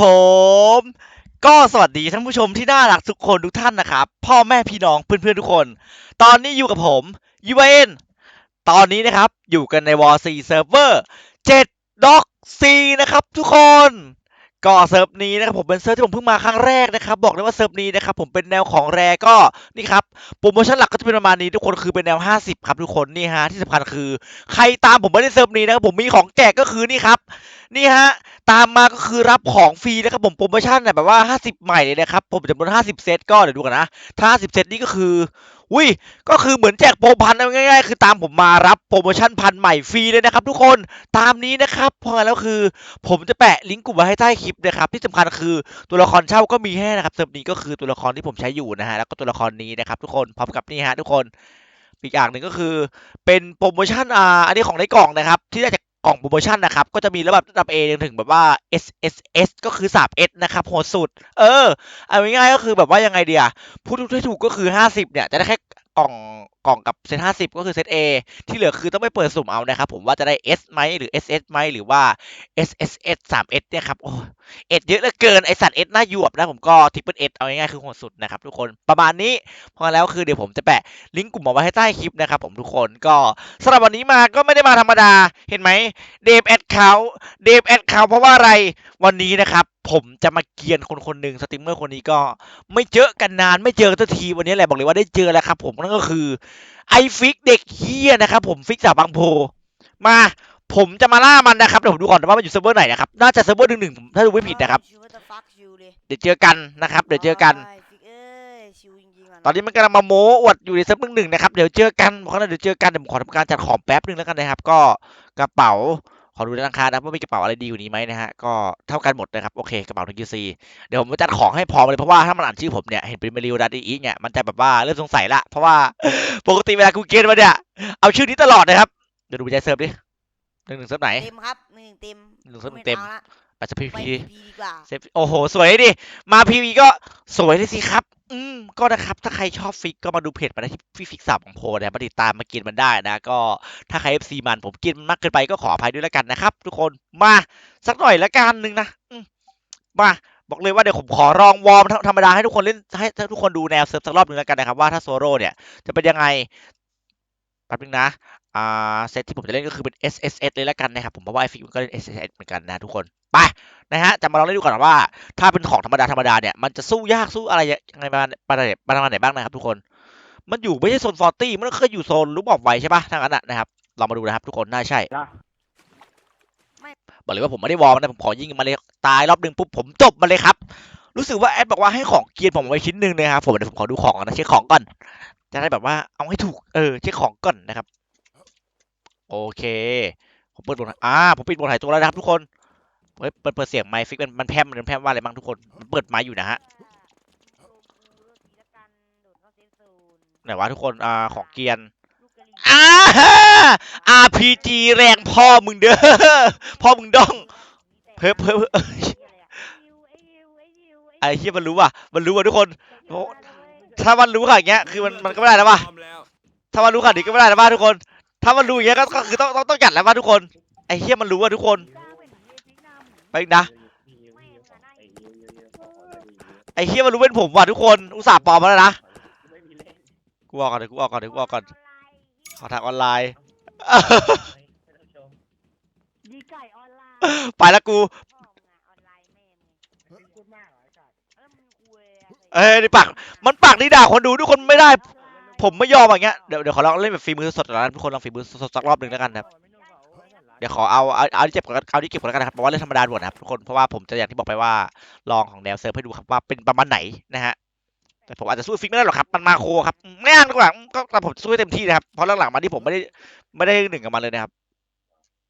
ผม ก็สวัสดีท่านผู้ชมที่น่ารักทุกคนทุกท่านนะครับ พ่อแม่พี่น้องเพื่อนๆทุกคน ตอนนี้อยู่กับผมยูเนตอนนี้นะครับอยู่กันในวอร์ซีเซิร์ฟเวอร์เจ็ดด็อกซีนะครับทุกคน ก็เซิร์ฟนี้นะครับผมเป็นเซิร์ฟที่ผมเพิ่งมาครั้งแรกนะครับบอกเลยว่าเซิร์ฟนี้นะครับผมเป็นแนวของแรก็นี่ครับโปรโมชั่นหลักก็จะเป็นประมาณนี้ทุกคนคือเป็นแนว 50 ครับทุกคนนี่ฮะที่สำคัญคือ ใครตามผมมาในเซิร์ฟนี้นะครับผมมีของแจกก็คือนี่ครับนี่ฮะตามมาก็คือรับของฟรีนะครับผมโปรโมชั่นเนี่ยแบบว่า 50 ใหม่เลยนะครับผมจำนวน 50 เซตก็เดี๋ยวดูกันนะถ้า50 เซตนี้ก็คือ อุ้ยก็คือเหมือนแจกโปรพันง่ายๆ คือตามผมมารับโปรโมชั่นพันใหม่ฟรีเลยนะครับ ทุกคนตามนี้นะครับพราะงั้นแล้วคือ ผมจะแปะลิงก์กลุ่มไว้ให้ใต้คลิปนะครับที่สำคัญคือตัวละครเช่าก็มีให้นะครับเซิร์ฟนี้ก็คือตัวละครที่ผมใช้อยู่นะฮะแล้วก็ตัวละครนี้นะครับ ทุกคนพร้อมกับนี่ฮะทุกคนอีกอย่างหนึ่งก็คือเป็นโปรโมชั่นอ่าอันนี้ของในกล่องนะครับ ที่ได้จาก กล่องโปรโมชั่นนะครับ ก็จะมีระดับระดับ A จนถึงแบบว่า S S S ก็คือ 3S นะครับโหดสุด เออเอาง่ายๆก็คือแบบว่ายังไงเดียพูดให้ถูกก็คือ 50 เนี่ย จะได้แค่กล่อง กล่องกับเซต50ก็คือเซต A ที่เหลือคือต้องไปเปิดสุ่มเอานะครับผมว่าจะได้ S ไหมหรือ SS ไหมหรือว่า S S S 3S เนี่ยครับ โอ้เอ็ดเยอะเหลือเกิน ไอสัตว์ S หน้าหยวบนะผมก็ทิปเปิล S เอาง่ายๆคือโหดสุดนะครับทุกคนประมาณนี้พราะงั้นแล้วคือเดี๋ยวผมจะแปะลิงก์กลุ่มเอาไว้ให้ใต้คลิปนะครับผมทุกคนก็สำหรับวันนี้มาก็ไม่ได้มาธรรมดาเห็นไหมเดฟแอดเขาเดฟแอดเขาเพราะว่าอะไรวันนี้นะครับผมจะมาเกียนคนคนหนึ่งสตรีมเมอร์คนนี้ก็ ไม่เจอกันนานไม่เจอสักทีวันนี้แหละบอกเลยว่าได้เจอแล้วครับผมนั่นก็คือ ไอฟิกเด็กเฮียนะครับผมฟิกจากบางโพ มาผมจะมาล่ามันนะครับเดี๋ยวผมดูก่อนว่ามันอยู่เซิร์ฟเวอร์ไหนนะครับน่าจะเซิร์ฟเวอร์หนึ่งหนึ่งถ้าดูไม่ผิดนะครับชิวว่าจะฟักชิวเลยเดี๋ยวเจอกันนะครับ เดี๋ยวเจอกันโยฟิกเอ้ยชิวจริงๆะตอนนี้มันกำลังมาโม้อวดอยู่ในเซิร์ฟหนึ่งหนึ่งนะครับเดี๋ยวเจอกันเพราะฉะนั้นเดี๋ยวเจอกันเดี๋ยวผมขอทำการจัดของแป๊บหนึ่งแล้วกันนะครับ ก็กระเป๋า ขอดูราคานะว่ามีกระเป๋าอะไรดีกว่านี้ไหมนะฮะก็เท่ากันหมดนะครับโอเคกระเป๋าหนึ่งยูซีเดี๋ยวผมจะจัดของให้พร้อมเลยเพราะว่าถ้ามันอ่านชื่อผมเนี่ยเห็นเป็นเมลิวดัตอีกเนี่ยมันจะแบบว่าเริ่มสงสัยละเพราะว่าปกติเวลากูเกณฑ์มาเนี่ยเอาชื่อนี้ตลอดนะครับเดี๋ยวดูไปใจเซิร์ฟดิหนึ่งหนึ่งเซิร์ฟไหนเต็มครับหนึ่งเต็มหนึ่งเซิร์ฟหนึ่งเต็มอาละไปจะพีไปพีพีดีกว่าเซฟโอ้โหสวยดิมาพีวีก็สวยเลยสิครับ อืมก็นะครับถ้าใครชอบฟิกก็มาดูเพจมาได้ที่พี่ฟิกสับของโพนะมาติดตามมากินมันได้นะ ก็ถ้าใคร FC มันผมกินมันมากเกินไปก็ขออภัยด้วยแล้วกันนะครับ ทุกคนมาสักหน่อยละกันหนึ่งนะมมาบอกเลยว่าเดี๋ยวผมขอลองวอร์มธรรมดาให้ทุกคนเล่นให้ให้ทุกคนดูแนวเซิร์ฟสักรอบหนึ่งแล้วกันนะครับว่าถ้าโซโล่เนี่ยจะเป็นยังไงแป๊บนึงนะ อ่าเซตที่ผมจะเล่นก็คือเป็น S S S เลยแล้วกันนะครับผมเพราะว่าไอฟิกมันก็เล่น S S S เหมือนกันนะทุกคนไปนะฮะจะมาลองเล่นดูก่อนว่า ถ้าเป็นของธรรมดาธรรมดาเนี่ยมันจะสู้ยากสู้อะไรยังไงประมาณประมาณไหนประมาณไหนบ้างนะครับทุกคนมันอยู่ไม่ใช่โซนฟอร์ตี้มันก็เคยอยู่โซนรูปออกไวใช่ปะทางนั้นนะนะครับลองมาดูนะครับทุกคนน่าใช่จ้ะบอกเลยว่าผมไม่ได้วอร์มนะผมขอยิงมาเลยตายรอบหนึ่งปุ๊บผมจบมาเลยครับรู้สึกว่าแอดบอกว่าให้ของเกียร์ผมเอาไว้ชิ้นหนึ่งนะครับผมเดี๋ยวผมขอดูของก่อนนะเช็คของก่อน จะได้แบบว่าเอาให้ถูกเออเช็คของก่อนนะครับโอ เค ผมเปิดบทอ่าผมปิดบทหายตัวแล้วนะครับทุกคนเฮ้ยเปิดเปิดเสียงไมค์ฟิกมันมันแพมมันแพมว่าอะไรบ้างทุกคนมันเปิดไมค์อยู่นะฮะไหนวะทุกคนอ่าของเกียร์อ่า RPG แรงพ่อมึงเด้อพ่อมึงดองเพิ่มเพิ่มเอ้ยไอ้เฮียมันรู้ว่ะมันรู้ว่ะทุกคนถ้ามันรู้ขนาดเงี้ยคือมันมันก็ไม่ได้แล้วป่ะถ้ามันรู้ขนาดนี้ก็ไม่ได้แล้วป่ะทุกคน ถ้ามันรู้อย่างเงี้ยก็ก็คือต้องต้องต้องจัดแล้วป่ะทุกคน ไอ้เฮียมันรู้ว่ะทุกคน ไปอีกนะ ไอ้เฮียมันรู้เป็นผมว่ะทุกคน อุตส่าห์ปลอมมาแล้วนะ กูออกก่อนเดี๋ยวกูออกก่อนเดี๋ยวกูออกก่อน ขอทางออนไลน์ ดีไก่ออนไลน์ไปแล้วกู ออนไลน์แม่เอ้ยนี่ปาก มันปากนี่ด่าคนดูทุกคนไม่ได้ ผมไม่ยอมอย่างเงี้ยเดี๋ยวเดี๋ยวขอลองเล่นแบบฝีมือสดๆแล้วทุกคนลองฝีมือสดสักรอบหนึ่งแล้วกันนะครับเดี๋ยวขอเอาเอาเอาที่เจ็บก่อนเอาที่เก็บก่อนแล้วกันนะครับเพราะว่าเล่นธรรมดาด่วนนะครับทุกคนเพราะว่าผมจะอย่างที่บอกไปว่าลองของแนวเซิร์ฟให้ดูครับว่าเป็นประมาณไหนนะฮะแต่ผมอาจจะสู้ฟิกไม่ได้หรอกครับมันมาโคครับไม่อ่านดีกว่ก็แต่ผมสู้ให้เต็มที่นะครับเพราะหลังๆมาที่ผมไม่ได้ไม่ได้หนึ่งกับมันเลยนะครับ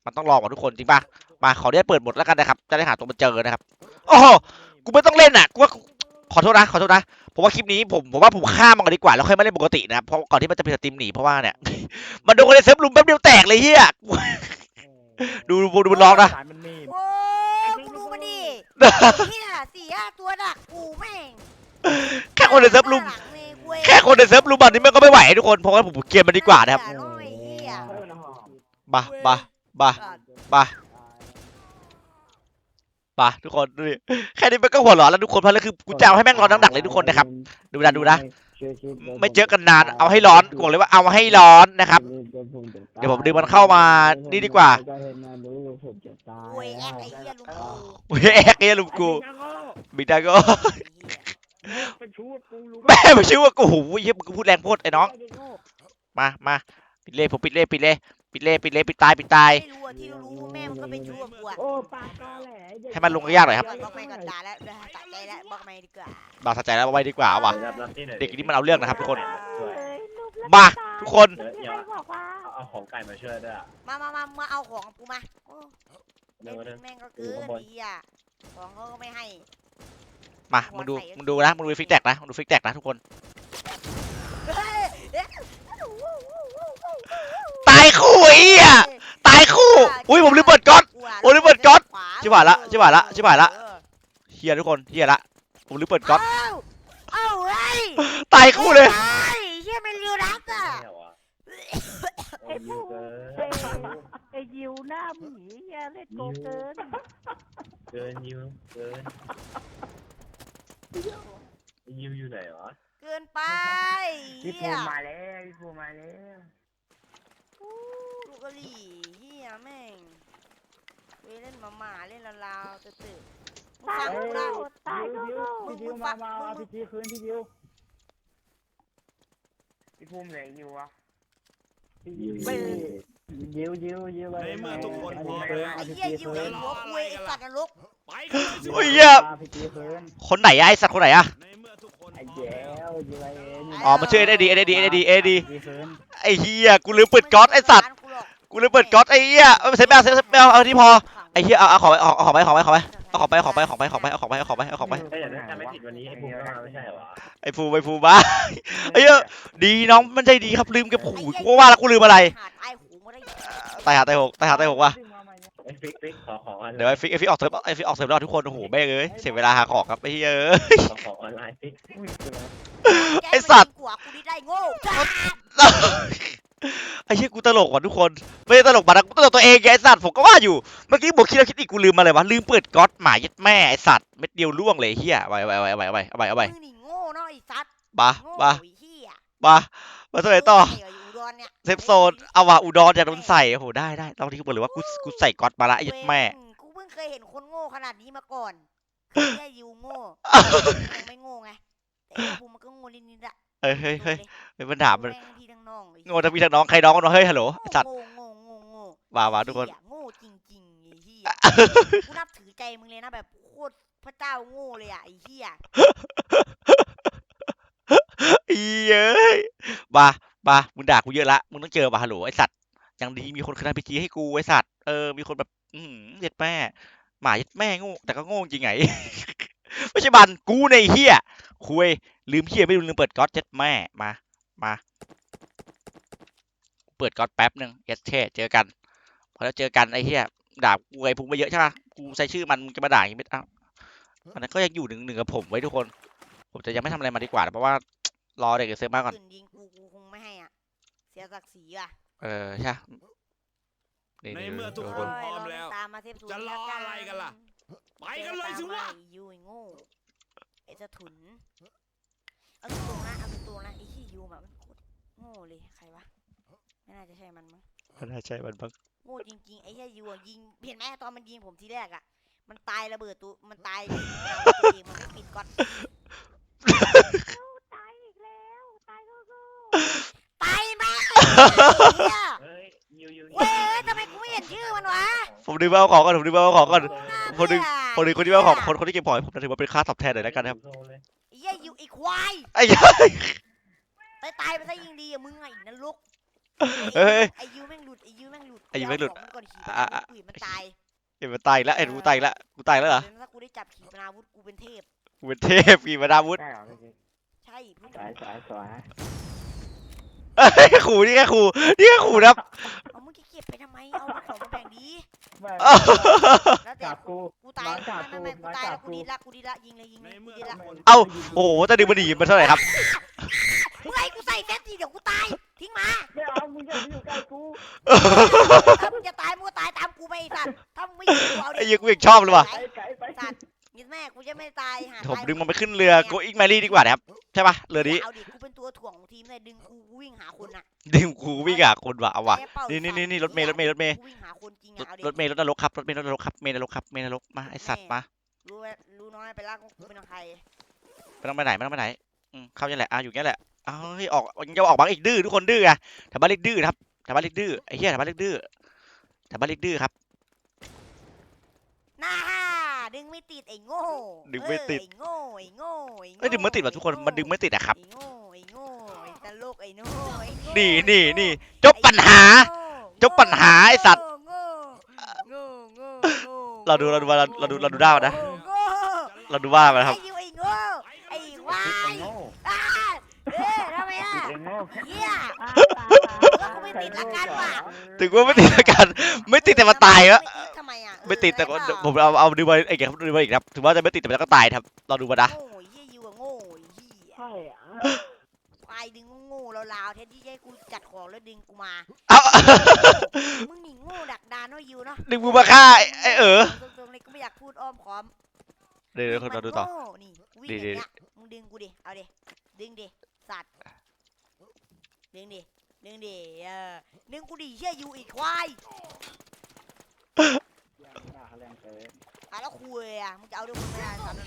มันต้องลองก่อนทุกคนจริงป่ะมาขอได้เปิดหมดแล้วกันนะครับ จะได้หาตัวมันเจอนะครับ โอ้โหกูไม่ต้องเล่นอะกูว่าขอโทษนะขอโทษนะ ผมว่าคลิปนี้ผมผมว่าผมข้ามมันก่อนดีกว่าแล้วค่อยมาเล่นปกตินะครับเพราะก่อนที่มันจะเป็นสตรีมหนีเพราะว่าเนี่ย มันโดนคนในเซิร์ฟลุมแป๊บเดียวแตกเลยเฮียดูดูดูมันร้องนะ สายมันหนีบโอ้ยกูดูมาดิเฮียสี่ห้าตัวดักกูแม่งแค่คนในเซิร์ฟลุมหลังเลยเว้ยแค่คนในเซิร์ฟลุมบันนี้มันก็ไม่ไหวทุกคนเพราะว่าผมเกมมันดีกว่านะครับอย่าเลยเหี้ยบาบาบาบา มาทุกคนดูดิแค่นี้มันก็หัวร้อนแล้วทุกคนเพราะแล้วคือกูจะเอาให้แม่งร้อนดังๆเลยทุกคนนะครับดูนะดูนะ ไม่เจอกันนานเอาให้ร้อนกูบอกเลยว่าเอาให้ร้อนนะครับเดี๋ยวผมดึงมันเข้ามานี่ดีกว่าโวยแอกไอ้เหี้ยลุงกูเว้ยแอกเอ้ยลุงกูบิดาก็ไปชูดกูรู้แม่มาชื่อว่ากูโอ้โหเหี้ยมึงพูดแรงโพดไอ้น้องไอ้โง่มามาปิดเลยผมปิดเลยปิดเลย ปิดเลยปิดเลยปิดตายปิดตาย ไม่รู้อะที่รู้แม่มันก็ไปชั่วกูอะโอ้ปากกาแหละให้มันลงยากหน่อยครับบอกไม่ก่อนด่าแล้วตัดใจแล้วบอกไม่ดีกว่าบาสใจแล้วเอาไว้ดีกว่าว่ะรับรับที่หอยเด็กนี่มันเอาเรื่องนะครับทุกคนช่วยมาทุกคนเดี๋ยวเดี๋ยวเอาเอาของไก่มาช่วยด้วยอะมามามามาเอาของกูมาโอ้เดี๋ยวเดี๋ยวแม่งก็เกินดีอะของเขาก็ไม่ให้มามึงดูมึงดูนะมึงดูฟิกแตกนะมึงดูฟิกแตกนะทุกคน เฮ้ย เอ๊ะตายคู่ไอ้เหี้ยตายคู่ อุ้ยผมลืมเปิดก๊อต โอ้ยเปิดก๊อตชิบหายละชิบหายละชิบหายละ เฮียทุกคนเฮียละ ผมลืมเปิดก๊อตเอ้าเอ้าเฮ้ยตายคู่เลยเฮ้ยเฮียเป็นเรียวรักอะไม่เหรอวะโอ้ยยิวเกินไอ้ยิวหน้าหมีแกเล่นโกเกินเกินยิวเกินยิวอยู่ไหนวะเกินไปพี่เฮีภูยมิมาแล้วพี่ภูมิมาแล้ว อู้ลู กกะหรี่เฮียแม่งเว้ยเล่นมาหมาเล่นลาวๆตื่นๆมึงฟังกูนะตายก็พี่โง่ พี่ดิวมามาเอาพี่จีคืนพี่ดิวพี่ภูมิไหนอยู่วะพี่ดิวยิวยิวยิวในเมื่อทุกคนพร้อมแล้ว ไอ้เฮียอยู่ในหัวคุยไอ้สัตว์นรกไปกันเลยสิโอ้ยเฮียพี่จีคืนคนไหนอะไอสัตว์คนไหนอะในเมื่อทุกคนไอ้พร้อมแจ๋แล้ววยิวไอ้เอ็นอ๋อมันชื่อเอ็ดดีเอ็ดดีเอ็ดดีเอ็ดดี พี่คืนไอเฮียกูลืมเปิดก๊อตไอสัตว์ กูลืมเปิดก๊อตไอเฮียเอาเสร็จไม่เอาเสร็จไม่เอาเอาที่พอไอเฮียเอาเอาของไปเอาของไปของไปของไปเอาของไปของไปของไปของไปเอาของไปเอาของไปเอาของไปเอ้ยแต่ถ้าไม่ผิดวันนี้ไอ้ภูมิก็มาไม่ใช่เหรอวะไอฟูไอฟูบ้าไอเหี้ยดีน้องมันใจดีครับลืมกับหูกูว่าแล้วกูลืมอะไรหาดไอ้หูมาได้ตายหาตายหกตายหาตายหกว่ะไอ้ฟิกฟิกขอของออนไลน์เดี๋ยวไอฟิกไอฟิกออกเซิร์ฟไอฟิกออกเซิร์ฟแล้วทุกคนโอ้โหแม่งเอ้ยเสียเวลาหาของครับไอเฮียเอ้ยขอของออนไลน์ฟิกไอ้สัตว์กว่ากูนี่ได้โง่ ไอ้เหี้ยกูตลกว่ะทุกคน ไม่ได้ตลกมานะกูตลกตัวเองไงไอ้สัตว์ผมก็ว่าอยู่ เมื่อกี้บอกคิดแล้วคิดอีกกูลืมมาเลยวะ ลืมเปิดก๊อตหมายัดแม่ไอ้สัตว์เม็ดเดียวล่วงเลยเฮียเอาไปเอาไปเอาไปเอาไปเอาไปเอาไปมึงนี่โง่เนาะไอ้สัตว์บาโง่บาไอ้เหี้ยบามาตัวไหนต่อไอ้อุดรเนี่ยเซฟโซนเอาว่ะอุดรอยากโดนใส่โอ้โหได้ได้ตอนนี้กูบอกเลยว่ากูกูใส่ก๊อตมาละไอ้ยัดแม่ เว้ยกูเพิ่งเคยเห็นคนโง่ขนาดนี้มาก่อนแค่ยูโง่ยังไม่โง่ไงแต่ไอ้ภูมิมันก็โง่นิดๆอะ เอ้ยเฮ้ยเฮ้ยเฮ้ยมันด่ามันแงพี่ทั้งน้องไอ้โง่ทั้งพี่ทั้งน้องใครน้องกันวะเฮ้ยฮัลโหลไอ้สัตว์ โง่โง่โง่โง่มามาทุกคน เหี้ยโง่จริงๆไอ้เหี้ยกูนับถือใจมึงเลยนะแบบโคตรพระเจ้าโง่เลยอะไอ้เหี้ยอีเอ้ยมามามึงด่ากูเยอะละมึงต้องเจอมาฮัลโหลไอ้สัตว์ยังดีมีคนคืนพีจีให้กูไอ้สัตว์เออมีคนแบบอืมเย็ดแม่หมาเย็ดแม่โง่แต่ก็โง่จริงไง ไม่ใช่บันกูในเฮียคุย ลืมเฮียไม่ลืมลืมเปิดก๊อตเจ็ดแม่มา มา เปิดก๊อตแป๊บหนึ่งเอสเทเจอกัน พอแล้วเจอกันไอ้เฮียด่ากูไอ้พุงไปเยอะใช่ปะกูใส่ชื่อมันมึงจะมาด่าอย่างงี้ไม่เอาอันนั้นก็ยังอยู่หนึ่งหนึ่งกับผมไว้ทุกคน ผมจะยังไม่ทำอะไรมาดีกว่านะเพราะว่ารอเด็กเซฟมากก่อนตื่นยิงกูกูคงไม่ให้อะ เสียศักดิ์ศรีอะ เออใช่นี่ในนี่เมื่อทุกดูคดูนพร้อมแล้วตามมาเทพศูนย์จะรออะไรกันล่ะ ไปกันเลยสิวะไอ้ยูไอ้โง่ไอ้สะถุน เอาตรงๆนะเอาตรงๆนะไอ้ที่ยูแบบมันโคตรโง่เลยใครวะไม่น่าจะใช่มันมั้งมันน่าใช่มันบ้างโง่จริงๆไอ้ที่ยูอะยิงเห็นไหมตอนมันยิงผมทีแรกอะ มันตายระเบิดตัวมันตายตัวเองมันไม่ปิดก่อนตายอีกแล้วตายก็โง่ตายมากไอ้เหี้ยเฮ้ยยิวยิวเว้ยทำไมกูไม่เห็นชื่อมันวะผมดึงมาเอาของก่อนผมดึงมาเอาของก่อนคนหนึ่งเบื่อคนหนึ่งคนที่มาเอาของคนคนที่เก็บของให้ผมนะถือว่าเป็นค่าตอบแทนหน่อยแล้วกันนะครับ โทรเลยไอ้เหี้ยยูไอ้ควายไอ้เหี้ยตายตายไปซะยิงดีอะมึงไงนรกเอ้ย ไอ้ยูแม่งหลุดไอ้ยูแม่งหลุดไอ้ยูแม่งหลุดเาของนก่อนขี่อะปนาวุธกูเห็นมันตายเห็นมันตายอีกแล้วเห็นกูตายอีกแล้วกูตายแล้วเหรอดี๋วถ้ากูได้จับขี่ปนาวุธกูเป็นเทพ กูเป็นเทพกีมาดาวุธใช่เหรอพี่จีใช่พูดสวยสวยสวยเอ้ยขู่นี่แค่ขู่นี่แค่ขู่นะครับเอามึงจะเก็บไปทำไมเอาของมาแบ่งดี ไม่แล้วแต่จับกู กูตายน้อยจับไม่ไม่ไม่กูกูตายน้อยจัแล้วบกู กูดีละกูดีละยิงเลยยิงในเลยกูเมื่อดีทุละกคนเอ้า โอ้โหแต่ดึงมันหนีมันเท่าไหร่ครับ มึงไอ้กูใส่เซตทีเดี๋ยวกูตายทิ้งมาไม่เอามึงอย่ามาอยู่ใกล้กูถ้ามึงจะตายมึงก็ตายตามกูไปไอ้สัตว์ถ้ามึงไม่ยิงกูเอาดิไอ้เหี้ยกูยังชอบเลยว่ะไปไกลไปสัตว์ ยิดแม่กูจะไม่ตายหาผมตายดึงมันไปขึ้นเรือโกอิงแมรี่ดีกว่านะครับใช่ปะเรือนี้เอาดิกูเป็นตัวถ่วงของทีมเลยดึงกูกูวิ่งหาคนน่ะดึงกูวิ่งอะคนว่ะเอาว่ะแค่เป้านี่นี่สัตว์นี่รถเมล์รถเมล์รถเมล์กูวิ่งหาคนจริงรอะถเอาดิรถเมล์รถนรกครับรถเมล์รถนรกครับเมล์นรกครับเมล์นรกมาไอสัตว์มารู้ไหมรู้น้อยไปลากกูเป็นของใครไม่ต้องไปไหนไม่ต้องไปไหนอืมเข้าอย่างแหละอะอยู่อย่างนี้แหละอ้าวเฮ้ยออกยังจะออกบังอีกดื้อทุกคนดื้อไงแถวบ้านเล็กดื้อนะครับแถวบ้านเล็กดื้อไอ้เหี้ยแถวบ้านเล็กดื้อแถวบ้านเล็กดื้อครับน่า ดึงไม่ติดไอ้โง่ดึงไม่ติด เออไอ้โง่ไอ้โง่ไอ้โง่เอ้ยดึงไม่ติดว่ะทุกคนมันดึงไม่ติดอะครับ ไอ้โง่ไอ้โง่ไอ้ตลกไอ้โง่ไอ้โง่นี่นี่นี่จบปัญหาจบปัญหาไอ้สัตว์โง่โง่โง่โง่เราดูเราดูเราเราดูเราดูได้นะ โง่โง่เราดูว่ามันนะครับ ไอ้ยูไอ้โง่ไอ้ควาติดเองยโง่อ่าเอ้ยทำไมอะติดเองโง่เหี้ยอ่าแล้วกูไม่ติดละกันว่ะถึงว่าไม่ติดละกันไม่ติดแต่มันตายแล้วไม่ติดทำ ไมอะไม่ติดแต่เออก็ผมเอาเอาดูมาอีกครับดูมาอีกครับถือว่าจะไม่ติดแต่มันก็ตายครับเราดูมานะโง่ไอ้เหี้ยยูอะโง่ไอ้เหี้ยใช่อะควายดึงโง่ๆลาวๆแทนที่จะให้กูจัดของแล้วดึงกูมาเอามึงหนีโง่ดักดานเนาะยูเนาะดึงมือมาฆ่าไอ้ไอ้เออตรงๆเลยกูไม่อยากพูดอ้อมค้อมเดี๋ยวเดี๋ยวคนเราดูต่อมึงมันโง่นี่กูวิ่งดีอดีย่างเงี้ยมึงดึงกูดิเอาดิดึงดิสัตว์ดึงดิดึงดิเออดึงกูดิเหี้ยยูอีกควายด่า เขาแรงเกินอะแล้วคุยอะมึงจะเอาด้วยมึงไม่ได้สัตว์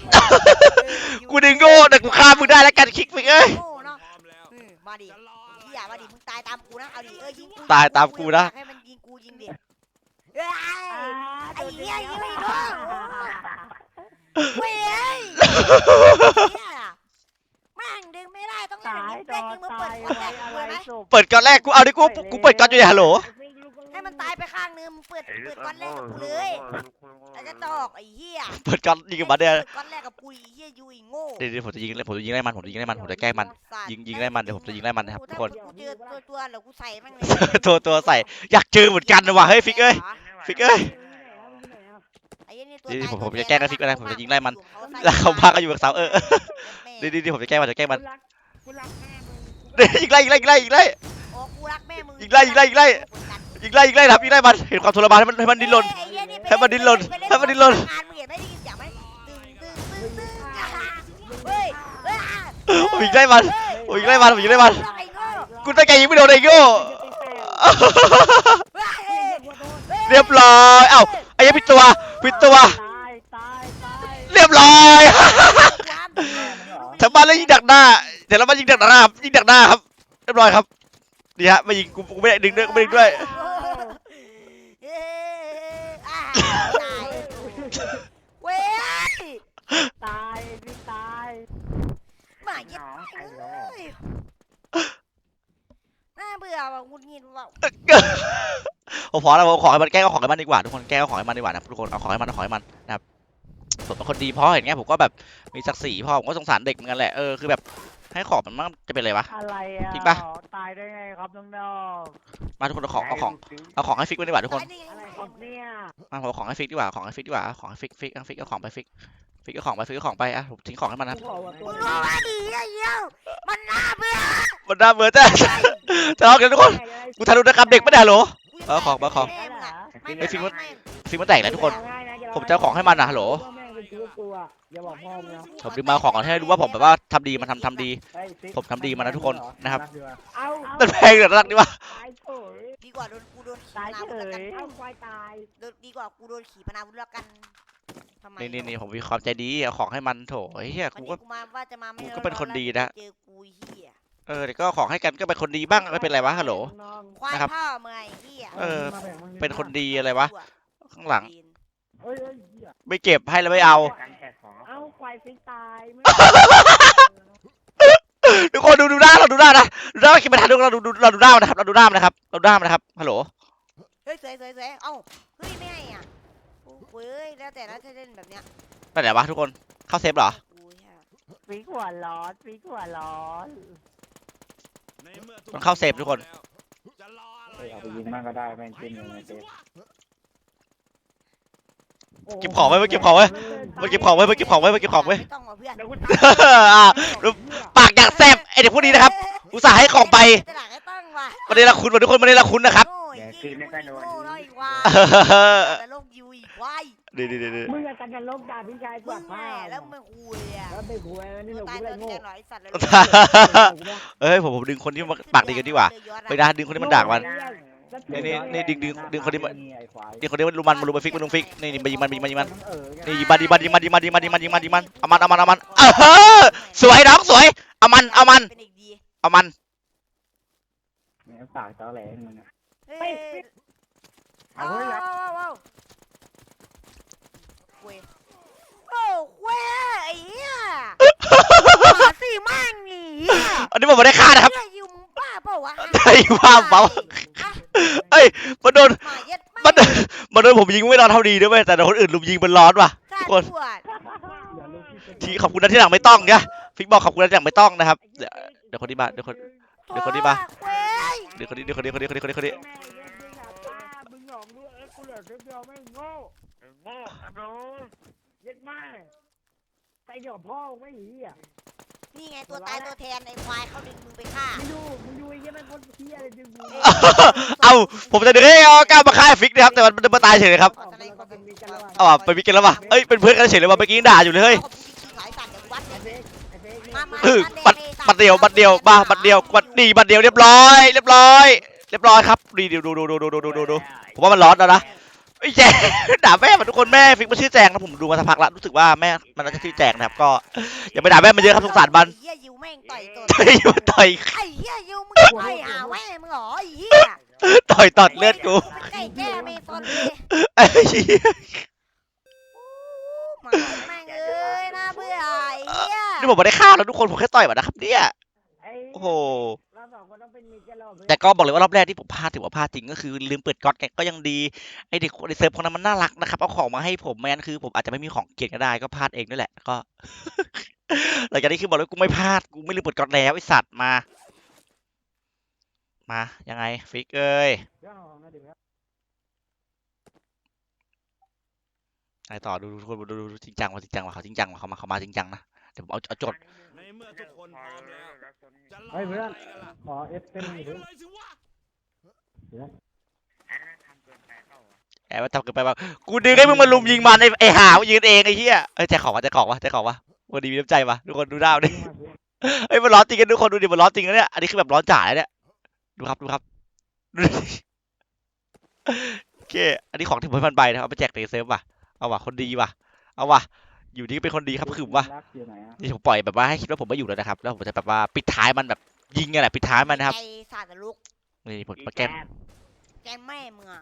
กูดึงโง่แต่กูฆ่ามึงได้แล้วกันคิกฟิกเอ้ย โง่เนาะพร้อมแล้วอืมมาดิจะรออะไรพี่อย่ามาดิมึงตายตามกูนะเอาดิเออยิงกูตายตามกูนะ อยาให้มันยิงกูยิงดิเอ้ยไอ้เหี้ยยูอีกโง่เว้ยเอ้ยเนี่ยแม่งดึงไม่ได้ต้องเล่นตาแบบยนี้ต่เป๊อกมึงมาเปิดตายคนแรกไว้อะไรเลยไหมศพเปิดก่อนแรกกูเอาดิกูกูเปิดก่อนอยู่ในฮัลโหล ให้มันตายไปข้างนึงมึงเปิดเปิดก้อนแรกกับกูเลยไอ้กระจอกไอ้เหี้ยเปิดก่อนยิงกับมันเนี่ยเปิดก้อนแรกกับกูไอ้เหี้ยยูอีโง่เดี๋ยวเดี๋ยวผมจะยิงเลยผมจะยิงไล่มันผมจะยิงไล่มันผมจะแกล้งมัน ยิงยิงไล่มันเดี๋ยวผมจะยิงไล่มันนะครับทุกคนกูเจอตัวตัวๆแล้วกูใส่แม่งเลยตัวตัวใส่อยากเจอเหมือนกันนะว่ะเฮ้ยฟิกเอ้ยฟิกเอ้ยไอ้เหี้ยนี่ตัวนี่ตายผมตัวผมจะแทแกล้งนะฟิกก็ได้ผมจะยิงไล่มันใส่แล้วเขาพากันอยู่กับเสาเออแม่ดีดีดีผมจะแกล้งมันจะแกล้งมันกูรักแม่มึงเดี๋ยวยิงไล่ยิงไล่ยิงไล่ยิงไล่โอ้กูรักแม่มึงยิงไล่ยิงไล่ยิงไล่ ยิงไล่ยิงไล่ครับยิงไล่มันเห็นความทรมานให้มันให้มันดิ้นรนเอ้ยไอ้เหี้ยให้มันดิ้นรนไปเล่ให้มันดิ้นรน งานมึงเห็นไหมได้ยินเสียงไหมตึงตึงตึงตึงอ่าเฮ้ยเฮ้ยอะผมยิงไล่มันผมยิงไล่มันผมยิงไล่มันไอ้โง่กูตั้งใจยิงไม่โดนไอ้โง่เฮ้ยเรียบร้อยเอ้าไอ้ยังผิดตัวผิดตัว ตายตายตายเรียบร้อยทำบ้านแล้วยิงดักหน้าเดี๋ยวเรามายิงดักหน้าครับยิงดักหน้าครับเรียบร้อยครับ นี่ฮะมายิงกูกูไม่ได้ดึงด้วยกูไม่ดึงด้วยเอ้ยอ่าตายเว้ยตายพี่ตายหมาเย็บน้องใครเโง่อ้ยน่าเบื่อว่ะหงุดหงิดว่ะผมขอแล้วผมขอให้มันแกล้งเอาของให้มันดีกว่าทุกคนแกล้งเอาของให้มันดีกว่านะทุกคนเอาของให้มันเอาของให้มันนะครับ ผมเป็นคนดีเพราะเห็นไงผมก็แบบมีศักดิ์ศรีพ่อผมก็สงสารเด็กเหมือนกันแหละเออคือแบบให้ของมันมันจะเป็นอะไรวะ อะไรอะจริงปะ ตายได้ไงครับน้องมาทุกคนเอาของเอาของเอาของให้ฟิกไว้ดีกว่าทุกคนตายได้ๆไงอะไรวะของเนี่ยมาผมเอาของให้ฟิกดีกว่าของให้ฟิกดีกว่าเอาของให้ฟิกฟิกเอาฟิกเอาของไปฟิกฟิกเอาของไปฟิกเอาของไปอะผมทิ้งของให้มันนะครับกูบอกว่าตัมึวงรู้ว่าดีไอ้เหี้ยมันน่าเบื่อมันน่าเบื่อจ้ะจะเอากันทุกคนกูทารุณกรรมเด็กไม่ได้เหรอ เอาของมาของแม่มึงอะไม่ไอ้ฟิล์มไม่ฟิกมันแตกแล้วทุกคน ผมจะเอาของให้มันนะฮัลโหล แม่งเป็นชู้กูอะอย่าบอกพ่อมึงนะผมดึงมาของก่อนให้รู้ว่าผมแบบว่าทำดีมันทำทำดี เฮ้ยฟิกผมทำดีมานะทุกคนนะครับ เอามันแพงเหลือรักดีวะตายเฉยดีกว่าโดนกูโดนขี่ตายพนาเฉวุธแล้วกันยเอาควายตายโดนดีกว่ากูโดนขี่พนาวุธแล้วกันทำไมนี่นี่นี่ผมมีความใจดีเอาของให้มันโถไอ้เหี้ยวันกูนี้ก็ กูมาว่าจะมาไม่กูให้ก็เป็นคนดีนะ เจอกูไอ้เหี้ยเออเดี๋ยวก็เอาของให้กันก็เป็นคนดีบ้างไม่เป็นไรวะฮัลโหลน้องควายนะครับ พ่อเมื่อยเหี้ยเออมาแบ่งมึงเป็นคนดีอะไรวะ ข้างหลัง เอ้ยเอ้ยเหี้ยไม่เก็บให้แล้วไม่เอา การแจกของเอาควายฟิกตายไม่ ทุกคนดูดูหน้าเราดูหน้านะดูหน้าคิดไม่ทันดูเราดูดูเราดูหน้ามันนะครับเราดูหน้ามันนะครับเราดูหน้ามันนะครับฮัลโหลเฮ้ยสวยสวยสวยเอ้าเฮ้ยไม่ให้อะโอ้เว้ยแล้วแต่ละถ้าเล่นแบบเนี้ยไปไหนวะทุกคนเข้าเซฟเหรอกูเหี้ยฟิกหัวร้อนฟิกหัวร้อนในเมื่อทุมันเข้าเซฟทุกคนจะรออะไรเฮ้ยเอาไปกันยิงล่ะมั่งก็ได้แม่งขึ้นอยู่ในเซฟ เก็บของไว้ไว้เก็บของไว้ มาเก็บของไว้มาเก็บของไว้มาเก็บของไว้ไม่ต้องว่ะเพื่อนเดี๋ยวกูอะดูปากอยากแซบไอเด็กพวกนี้นะครับ อุตส่าห์ให้ของไปจะหลังให้ต้องว่ะวันนี้ละคุณวันทุกคนวันนี้ละคุณนะครับ โง่ไอ้เหี้ยโง่น้อยกว่าเออแต่โลกยูอีกวายนี่นี่นี่นี่มึงอะกันกันลบด่าพี่ชายกมึว่างแหผ้าละแล้วมึงคุยอะแล้วไม่คุยนี่เราตายกูตัได้วโง่แทนหรอไอ้สัตว์เลยเอ้ยผมผมดึงคนที่มันปากดีกันดีกว่า ไปนะดึงคนที่มันด่ามัน นี่นี่นี่ดึงดึงดึงคนที่มันไอ้ควายเดี๋ยวคนนี้มันลุมมันมันลุมไปฟิกมันลุมฟิกนี่นี่มายิงมันมายิงมันยิงมันเออนี่ยิงมันยิงมันยิงมันยิงมันยิงมันยิงมันยิงมันยิงมันเอามันเอามันเอามันเออสวยน้องสวยเอามันเอามันเป็นเด็กดีเอามันเนี่ยปากตอแหลมึงอะ เฮ้ยเอาเฮ้ยครับว้าวว้าวเว้ยโอ้เว้ยไอ้เหี้ยหมาสี่มั่งนี่เหี้ยอันนี้ผมไม่ได้ฆ่านะครับ เหี้ยอยู่มึงบ้าเปล่าวะใช่ว่าเปล่า อะ เอ้ยมันโดน หมาเย็ดมัน มันโดนผมยิงไม่ร้อนเท่าดีด้วยเว้ยแต่โดนคนอื่นลุมยิงมันร้อนว่ะข้าคนตรวจอย่าลูกที่เป็นที่ขอบคุณนะที่หลังไม่ต้องนะฟิกบอกขอบคุณนะที่หลังไม่ต้องนะครับ เดี๋ยวเดี๋ยวคนนี้มาเดี๋ยวคน เดี๋ยวคนนี้มา เว้ยเดี๋ยวคนนี้เดี๋ยวคนนี้คนนี้คนนี้คนนี้คนนี้แม่เย็ดมึงอะป้ามึงหลอกดูเอ้ยกูเหลือเดียวไม่โง่โง่ครับโดนเย็ดแม่ไปเดี๋ยวพ่อไม่หีอะ นี่ไงตัวตายตัวแทนไอ้ควายเขาดึงมึงไปฆ่ามึงดูมึงดูไอ้เหี้ยมันคนเหี้ยอะไรดึงมึงเอาผมจะดึงให้เอากล้ามาฆ่าฟิกนะครับแต่มันมาตายเฉยเลยครับเอาว่ะเปมิกกันแล้วป่ะเอ้ยเป็นเพื่อนกันเฉยเลยว่ะเมื่อกี้ด่าอยู่เลยเฮ้ยบัดบัตเดียวบัดเดียวมาบัดเดียวบัดดีบัดเดียวเรียบร้อย เรียบร้อย เรียบร้อยครับดีดูดูดูดูดูดูดูผมว่ามันร้อนแล้วนะ ไอ้ยแจงด่าแม่มันทุกคนแม่ฟิกมันชื่อแจงนะผมดูมาสักพักละรู้สึกว่าแม่มันน่าจะชื่อแจงนะครับก็อย่าไปด่าแม่มันเยอะครับสงสารมันไอ้เหี้ยยิวแม่งต่อยตัวต่อยมันต่อยไอ้เหี้ยยิวมึงต่อยหาแม่มึงเหรอไอ้เหี้ยต่อยตอดเลือดกูไก่แจ้เมซอนเลยไอ้เหี้ยหมาแม่งเอ้ยน่าเบื่อไอ้เหี้ยนี่ผมไม่ได้ฆ่าแล้วทุกคนผมแค่ต่อยมันนะครับเนี่ยไอ้โอ้โหเรา สองคนต้องเป็นมิตรกันเราเว้ยแต่ก็บอกเลยว่ารอบแรกที่ผมพลาดถือว่าพลาดจริงก็คือลืมเปิดก๊อตไงก็ยังดีไอเด็กในเซิร์ฟคนนั้นมันน่ารักนะครับเอาของมาให้ผมไม่งั้นคือ ผมอาจจะไม่มีของเกียรก็ได้ก็พลาดเองด้วยแหละก็หลังจากนี้คือบอกเลยกูไม่พลาดกูไม่ลืมเปิดก๊อตแล้วไอสัตว์มา มายังไงฟิกเอ้ยอามาดิครับไอต่อดูดูดูดูจริงจังว่ะจริงจังว่ะเขาจริงจังว่ะเขามาเขามาจริงจังนะเดี๋ยวผมเอาเอาโจทย์ เมื่อทุกคนพร้อมแล้ว จะรอเฮ้ยอะเพื่อไรนกันล่ะขอเอฟเป็นหไปนึ่งกัดินเลยสิวะแอบว่าทำเกินไปบ้างกูดึงให้มึงมาลุมยิงมันไอไอหาวยืนเองไอเหี้ยเอ้ยใจขอวะใจขอวะใจขอวะวันนี้มีน้ำใจวะทุกคนดูดาวดิเฮ้ยมันร้อนจริงกันทุกคนดูดิมันร้อนจริงนะเนี่ยอันนี้คือแบบร้อนจ๋าเลยเนี่ยดูครับดูครับดูดิโอเคอันนี้ของที่ผมให้มันใบนะครับเอาไปแจกในเซิร์ฟว่ะเอาว่ะคนดีว่ะเอาว่ะ อยู่นี่ก็เป็นคนดีครับคือว่ะรักอยู่ไหนอะนี่ผมปล่อยแบบว่าให้คิดว่าผมไม่อยู่แล้วนะครับ แล้วผมจะแบบว่าปิดท้ายมันแบบยิงไงแหละปิดท้ายมันนะครับ ไอ้สาดลูกนี่ผมมาแก้ม แกแม่มึงอะ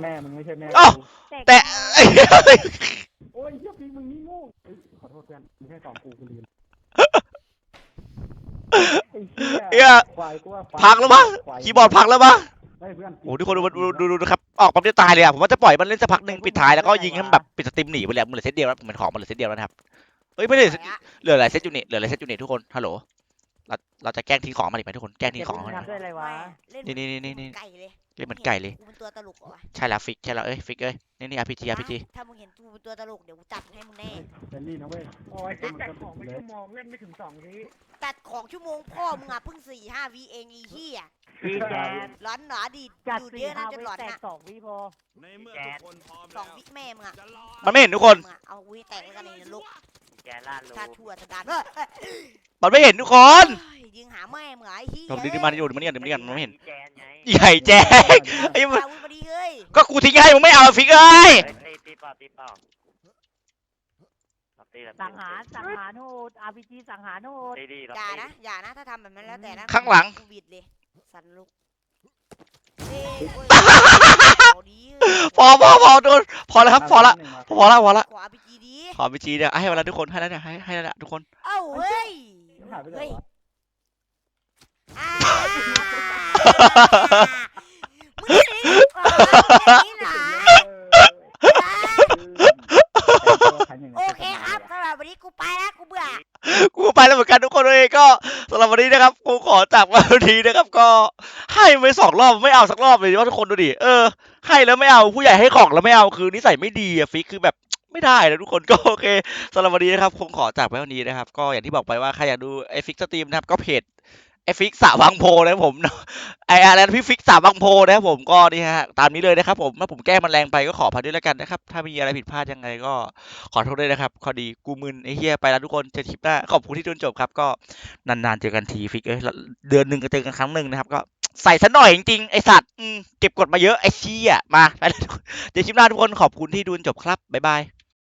แม่มึงไม่ใช่แม่เอ้ากูแต่ โอ้ยเหี้ยพี่มึงนี่โง่เอ้ยขอโทษเพื่อนมึงแค่สองกูกูลืมไอ้เหี้ยเหี้ยควายกูว่าควายพังแล้วมั้ง ควายคีย์บอร์ดพังแล้วมั้ง เฮ้ยเพื่อนโอ้โหทุกคนดูดูดูดูดูครับออกปั๊บเดียวตายเลยอะผมว่าจะปล่อยมันเล่นสักพักหนึ่งปิดท้ายแล้วก็ยิงให้มันแบบปิดสตรีมหนีไปเลยมันเหลือเซตเดียวแล้วเหมือนของมันเหลือเซตเดียวแล้วนะครับเฮ้ยไม่ได้ปล่อยอะเหลือหลายเซตอยู่นี่เหลือหลายเซตอยู่นี่ทุกคนฮัลโหลเราเราจะแกล้งทิ้งของมันอีกไหมทุกคนแกล้งทิ้งของมันทำด้วยอะไรวะเล่นนี่นี่นี่นี่นี่ ไก่เลย เล่นเหมือนไก่เลย กูเป็นตัวตลกเหรอวะใช่แล้วฟิกใช่แล้วเอ้ยฟิกเอ้ยนี่นี่ RPG RPG ถ้ามึงเห็นกูเป็นตัวตลกเดี๋ยวกูจัดให้มึงแน่ เป็นนี่นะเว้ยโอ้ยเจ๊จัดของไปชั่วโมงเล่นไม่ถึงสองทีจัดของชั่วโมงพ่อมึงอะเพิ่งสี่ห้าวิเองไอ้เหี้ยพี่แกร้อนหนาดีจัดดูดสี่เยอะนะห้าจนวิหลอนแตกนะสองวิพอในเมื่อทุกคนพร้อมสอแล้งววิแม่มึงอะจะรอมันไม่เห็นทุกคน มึงอะเอาวิแตกแล้วกันในนรกแกล่าลูชาติชั่วสดาน มันไม่เห็นทุกคนยิงหาแม่มึงอะไอ้เหี้ยผมดึงมาดิดูมันนี่กันมันนี่กันมันไม่เห็นแกไงใหญ่แจ๊กไอ้ไอ้มันอาวุธพอดีเฮ้ยก็กูทิ้งให้มึงไม่เอาฟิกเอ้ยตีตีเปล่าตีเปล่าตีแบบสังหารสังหารโหด RPG สังหารโหดตีดีอย่านะอย่านะถ้าทำแบบนั้นแล้วแต่นะข้างหลังกูบิดเลยสันลุกเอ้ยโอ้ยเอาดีพอพอพอทุกคนพอแล้วครับพอละหนึ่งมาพอละพอละขออาพีจีดีขอพีจีเนี่ยให้เวลาทุกคนให้แล้วเนี่ยให้ให้แล้วเนี่ยทุกคนเอ้าเฮ้ย หายไปไหนเฮ้ย วะอ่ามึงไม่ได้ขอแบบนี้นะอ่าโอเคครับสำหรับวันนี้กูไปแล้วกูเบื่อ กูไปแล้วเหมือนกันทุกคนเลยก็สำหรับวันนี้นะครับกูขอจากวันนี้นะครับ ก็ให้ไปสองรอบไม่เอาสักรอบเลยว่าทุกคนดูดิเออให้แล้วไม่เอาผู้ใหญ่ให้ของแล้วไม่เอาคือนิสัยไม่ดีอะฟิกคือแบบ ไม่ได้นะทุกคนก็โอเคสำหรับวันนี้นะครับคงขอจากไปวันนี้นะครับ ก็อย่างที่บอกไปว่าใครอยากดูไอฟิกสตรีมนะครับก็เพจไอฟิกสาวังโพนะครับผมไออะไรนะพี่ฟิกสาวังโพนะครับผมก็นี่ฮะตามนี้เลยนะครับผมถ้าผมแก้มันแรงไปก็ขออภัยด้วยแล้วกันนะครับ ถ้ามีอะไรผิดพลาดยังไงก็ขอโทษด้วยนะครับขอดีกูมึนไอเฮียไปแล้วทุกคนเจอคลิปหน้าขอบคุณที่ดูจบครับก็นานๆเจอกันทีฟิกเอ้ยเดือนหนึ่งก็เจอกันครั้งหนึ่งนะครับก็ใส่ซะหน่อยจริงๆไอสัตว์เก็บกดมาเยอะไอเชี่ยมาไปเจอคลิปหน้าทุกคนขอบคุณที่ดูจบครับบ๊ายบาย